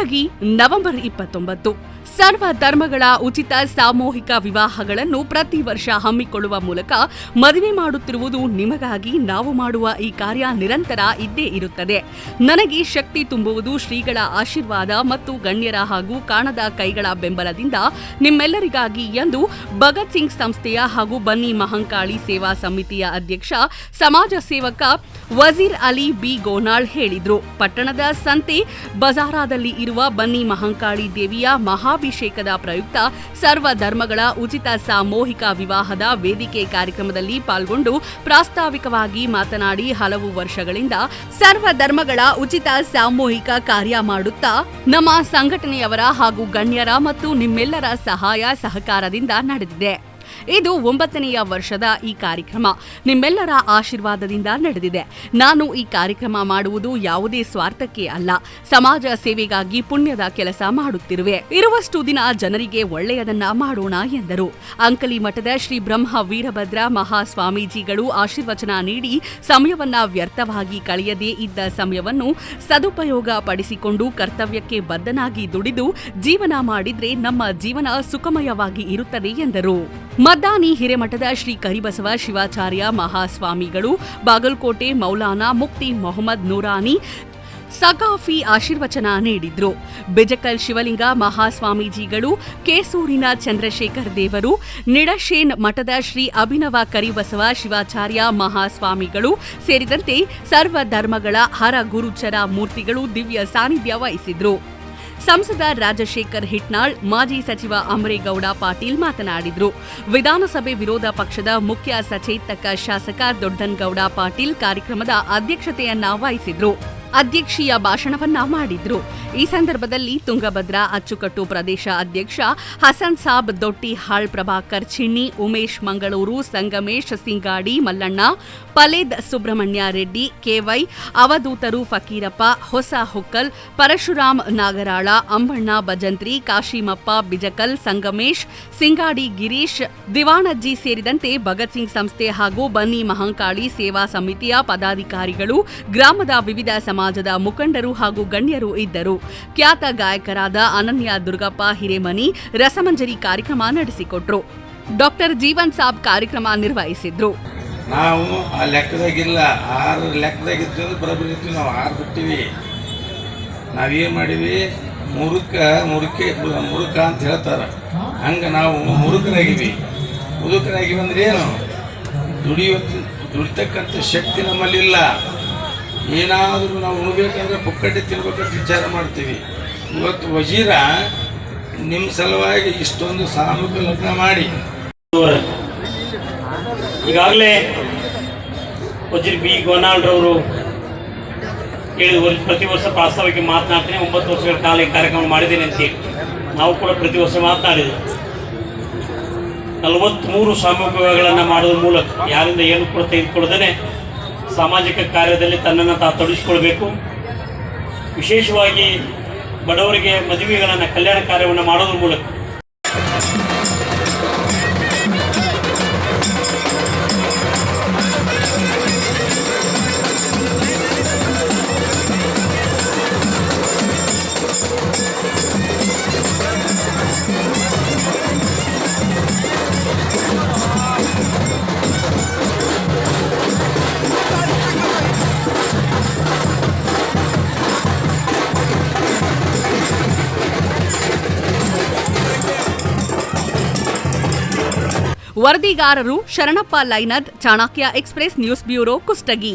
Kushtagi November ಇಪ್ಪತ್ತೊಂಬತ್ತು ಸರ್ವ ಧರ್ಮಗಳ ಉಚಿತ ಸಾಮೂಹಿಕ ವಿವಾಹಗಳನ್ನು ಪ್ರತಿ ವರ್ಷ ಹಮ್ಮಿಕೊಳ್ಳುವ ಮೂಲಕ ಮದುವೆ ಮಾಡುತ್ತಿರುವುದು ನಿಮಗಾಗಿ ನಾವು ಮಾಡುವ ಈ ಕಾರ್ಯ ನಿರಂತರ ಇದ್ದೇ ಇರುತ್ತದೆ. ನನಗೆ ಶಕ್ತಿ ತುಂಬುವುದು ಶ್ರೀಗಳ ಆಶೀರ್ವಾದ ಮತ್ತು ಗಣ್ಯರ ಹಾಗೂ ಕಾಣದ ಕೈಗಳ ಬೆಂಬಲದಿಂದ ನಿಮ್ಮೆಲ್ಲರಿಗಾಗಿ ಎಂದು ಭಗತ್ ಸಿಂಗ್ ಸಂಸ್ಥೆಯ ಹಾಗೂ ಬನ್ನಿ ಮಹಂಕಾಳಿ ಸೇವಾ ಸಮಿತಿಯ ಅಧ್ಯಕ್ಷ, ಸಮಾಜ ಸೇವಕ ವಜೀರ್ ಅಲಿ ಬಿ ಗೋನಾಳ್ ಹೇಳಿದ್ರು. ಪಟ್ಟಣದ ಸಂತೆ ಬಜಾರಾದಲ್ಲಿ ಇರುವ ಬನ್ನಿ ಮಹಂಕಾಳಿ ದೇವಿಯ ಮಹಾಭಿಷೇಕದ ಪ್ರಯುಕ್ತ ಸರ್ವ ಧರ್ಮಗಳ ಉಚಿತ ಸಾಮೂಹಿಕ ವಿವಾಹದ ವೇದಿಕೆ ಕಾರ್ಯಕ್ರಮದಲ್ಲಿ ಪಾಲ್ಗೊಂಡು ಪ್ರಾಸ್ತಾವಿಕವಾಗಿ ಮಾತನಾಡಿ ಹಲವು ವರ್ಷಗಳಿಂದ ಸರ್ವ ಧರ್ಮಗಳ ಉಚಿತ ಸಾಮೂಹಿಕ ಕಾರ್ಯ ಮಾಡುತ್ತಾ ನಮ್ಮ ಸಂಘಟನೆಯವರ ಹಾಗೂ ಗಣ್ಯರ ಮತ್ತು ನಿಮ್ಮೆಲ್ಲರ ಸಹಾಯ ಸಹಕಾರದಿಂದ ನಡೆದಿದೆ. ಇದು ಒಂಬತ್ತನೆಯ ವರ್ಷದ ಈ ಕಾರ್ಯಕ್ರಮ. ನಿಮ್ಮೆಲ್ಲರ ಆಶೀರ್ವಾದದಿಂದ ನಡೆದಿದೆ. ನಾನು ಈ ಕಾರ್ಯಕ್ರಮ ಮಾಡುವುದು ಯಾವುದೇ ಸ್ವಾರ್ಥಕ್ಕೆ ಅಲ್ಲ. ಸಮಾಜ ಸೇವೆಗಾಗಿ ಪುಣ್ಯದ ಕೆಲಸ ಮಾಡುತ್ತಿರುವೆ. ಇರುವಷ್ಟು ದಿನ ಜನರಿಗೆ ಒಳ್ಳೆಯದನ್ನ ಮಾಡೋಣ ಎಂದರು. ಅಂಕಲಿ ಮಠದ ಶ್ರೀ ಬ್ರಹ್ಮ ವೀರಭದ್ರ ಮಹಾಸ್ವಾಮೀಜಿಗಳು ಆಶೀರ್ವಚನ ನೀಡಿ ಸಮಯವನ್ನ ವ್ಯರ್ಥವಾಗಿ ಕಳೆಯದೇ ಇದ್ದ ಸಮಯವನ್ನು ಸದುಪಯೋಗ ಪಡಿಸಿಕೊಂಡು ಕರ್ತವ್ಯಕ್ಕೆ ಬದ್ಧನಾಗಿ ದುಡಿದು ಜೀವನ ಮಾಡಿದ್ರೆ ನಮ್ಮ ಜೀವನ ಸುಖಮಯವಾಗಿ ಇರುತ್ತದೆ ಎಂದರು. ಮದ್ದಾನಿ ಹಿರೇಮಠದ ಶ್ರೀ ಕರಿಬಸವ ಶಿವಾಚಾರ್ಯ ಮಹಾಸ್ವಾಮಿಗಳು, ಬಾಗಲಕೋಟೆ ಮೌಲಾನಾ ಮುಕ್ತಿ ಮೊಹಮ್ಮದ್ ನೂರಾನಿ ಸಕಾಫಿ ಆಶೀರ್ವಚನ ನೀಡಿದ್ರು. ಬೆಜಕಲ್ ಶಿವಲಿಂಗ ಮಹಾಸ್ವಾಮೀಜಿಗಳು, ಕೇಸೂರಿನ ಚಂದ್ರಶೇಖರ್ ದೇವರು, ನಿಡಶೇನ್ ಮಠದ ಶ್ರೀ ಅಭಿನವ ಕರಿಬಸವ ಶಿವಾಚಾರ್ಯ ಮಹಾಸ್ವಾಮಿಗಳು ಸೇರಿದಂತೆ ಸರ್ವ ಧರ್ಮಗಳ ಹರ ಗುರುಚರ ಮೂರ್ತಿಗಳು ದಿವ್ಯ ಸಾನ್ನಿಧ್ಯ ವಹಿಸಿದ್ರು. ಸಂಸದ ರಾಜಶೇಖರ್ ಹಿಟ್ನಾಳ್, ಮಾಜಿ ಸಚಿವ ಅಮರೇಗೌಡ ಪಾಟೀಲ್ ಮಾತನಾಡಿದರು. ವಿಧಾನಸಭೆ ವಿರೋಧ ಪಕ್ಷದ ಮುಖ್ಯ ಸಚೇತಕ ಶಾಸಕ ದೊಡ್ಡನ್ಗೌಡ ಪಾಟೀಲ್ ಕಾರ್ಯಕ್ರಮದ ಅಧ್ಯಕ್ಷತೆಯನ್ನ ವಹಿಸಿದ್ರು. ಅಧ್ಯಕ್ಷೀಯ ಭಾಷಣವನ್ನ ಮಾಡಿದ್ರು. ಈ ಸಂದರ್ಭದಲ್ಲಿ ತುಂಗಭದ್ರಾ ಅಚ್ಚುಕಟ್ಟು ಪ್ರದೇಶ ಅಧ್ಯಕ್ಷ ಹಸನ್ ಸಾಬ್, ದೊಟ್ಟಿ ಹಾಳ್, ಪ್ರಭಾಕರ್ ಚಿಣ್ಣಿ ಉಮೇಶ್ ಮಂಗಳೂರು, ಸಂಗಮೇಶ್ ಸಿಂಗಾಡಿ, ಮಲ್ಲಣ್ಣ, ಪಲೇದ್ ಸುಬ್ರಹ್ಮಣ್ಯ ರೆಡ್ಡಿ ಕೆವೈ ಅವಧೂತರು ಫಕೀರಪ್ಪ, ಹೊಸ ಹುಕ್ಕಲ್, ಪರಶುರಾಮ್ ನಾಗರಾಳ, ಅಂಬಣ್ಣ ಭಜಂತ್ರಿ, ಕಾಶಿಮಪ್ಪ ಬಿಜಕಲ್, ಸಂಗಮೇಶ್, ಸಿಂಗಾಡಿ ಗಿರೀಶ್ ದಿವಾಣಜ್ಜಿ ಸೇರಿದಂತೆ ಭಗತ್ ಸಿಂಗ್ ಸಂಸ್ಥೆ ಹಾಗೂ ಬನ್ನಿ ಮಹಾಂಕಾಳಿ ಸೇವಾ ಸಮಿತಿಯ ಪದಾಧಿಕಾರಿಗಳು, ಗ್ರಾಮದ ವಿವಿಧ ಸಮಾಜದ ಮುಖಂಡರು ಹಾಗೂ ಗಣ್ಯರು ಇದ್ದರು. ಖ್ಯಾತ ಗಾಯಕರಾದ ಅನನ್ಯ ದುರ್ಗಪ್ಪ ಹಿರೇಮನಿ ರಸಮಂಜರಿ ಕಾರ್ಯಕ್ರಮ ನಡೆಸಿಕೊಟ್ರು. ಡಾಕ್ಟರ್ ಜೀವನ್ ಸಾಬ್ ಕಾರ್ಯಕ್ರಮ ನಿರ್ವಹಿಸಿದ್ರು. ನಾವು ಆ ಲೆಕ್ಕದಾಗಿಲ್ಲ, ಆರು ಲೆಕ್ಕದಾಗಿದ್ದು ಬರೋಬ್ಬರಿ ನಾವು ಆರು ಬಿಟ್ಟಿವಿ ನಾವೇನು ಮಾಡೀವಿ ಮುರುಕ, ಮುರುಕೆ, ಮುರುಕ ಅಂತ ಹೇಳ್ತಾರೆ. ಹಂಗೆ ನಾವು ಮುರುಕರಾಗಿವಿ ಮುದುಕರಾಗಿವಿ ಅಂದ್ರೆ ಏನು? ದುಡಿಯೋ ದುಡಿತಕ್ಕಂಥ ಶಕ್ತಿ ನಮ್ಮಲ್ಲಿಲ್ಲ. ಏನಾದರೂ ನಾವು ಉಣ್ಬೇಕಂದ್ರೆ ಪುಕ್ಕಟ್ಟೆ ತಿನ್ಬೇಕಂತ ವಿಚಾರ ಮಾಡ್ತೀವಿ. ಇವತ್ತು ವಜೀರ ನಿಮ್ಮ ಸಲುವಾಗಿ ಇಷ್ಟೊಂದು ಸಾಮೂಹಿಕ ಲಗ್ನ ಮಾಡಿ. ಈಗಾಗಲೇ ವಜೀರ್ ಬಿ ಗೋನಾಳ್ರವರು ಹೇಳಿದ ಪ್ರತಿ ವರ್ಷ ಪ್ರಾಸ್ತಾವಿಕ ಮಾತನಾಡ್ತೀನಿ. ಒಂಬತ್ತು ವರ್ಷಗಳ ಕಾಲ ಈ ಕಾರ್ಯಕ್ರಮ ಮಾಡಿದ್ದೀನಿ ಅಂತೇಳಿ ನಾವು ಕೂಡ ಪ್ರತಿ ವರ್ಷ ಮಾತನಾಡಿದ್ವಿ. ನಲವತ್ತ್ಮೂರು ಸಾಮೂಹಿಕ ವಿವಾಹಗಳನ್ನು ಮಾಡೋದ್ರ ಮೂಲಕ ಯಾರಿಂದ ಏನು ಕೂಡ ತೆಗೆದುಕೊಳ್ಳದೇ ಸಾಮಾಜಿಕ ಕಾರ್ಯದಲ್ಲಿ ತನ್ನನ್ನು ತಾ ತೊಡಗಿಸಿಕೊಳ್ಬೇಕು. ವಿಶೇಷವಾಗಿ ಬಡವರಿಗೆ ಮದುವೆಗಳನ್ನು ಕಲ್ಯಾಣ ಕಾರ್ಯವನ್ನು ಮಾಡೋದ್ರ ಮೂಲಕ ವರದಿಗಾರರು Sharanappa liner Chanakya express news bureau Kushtagi.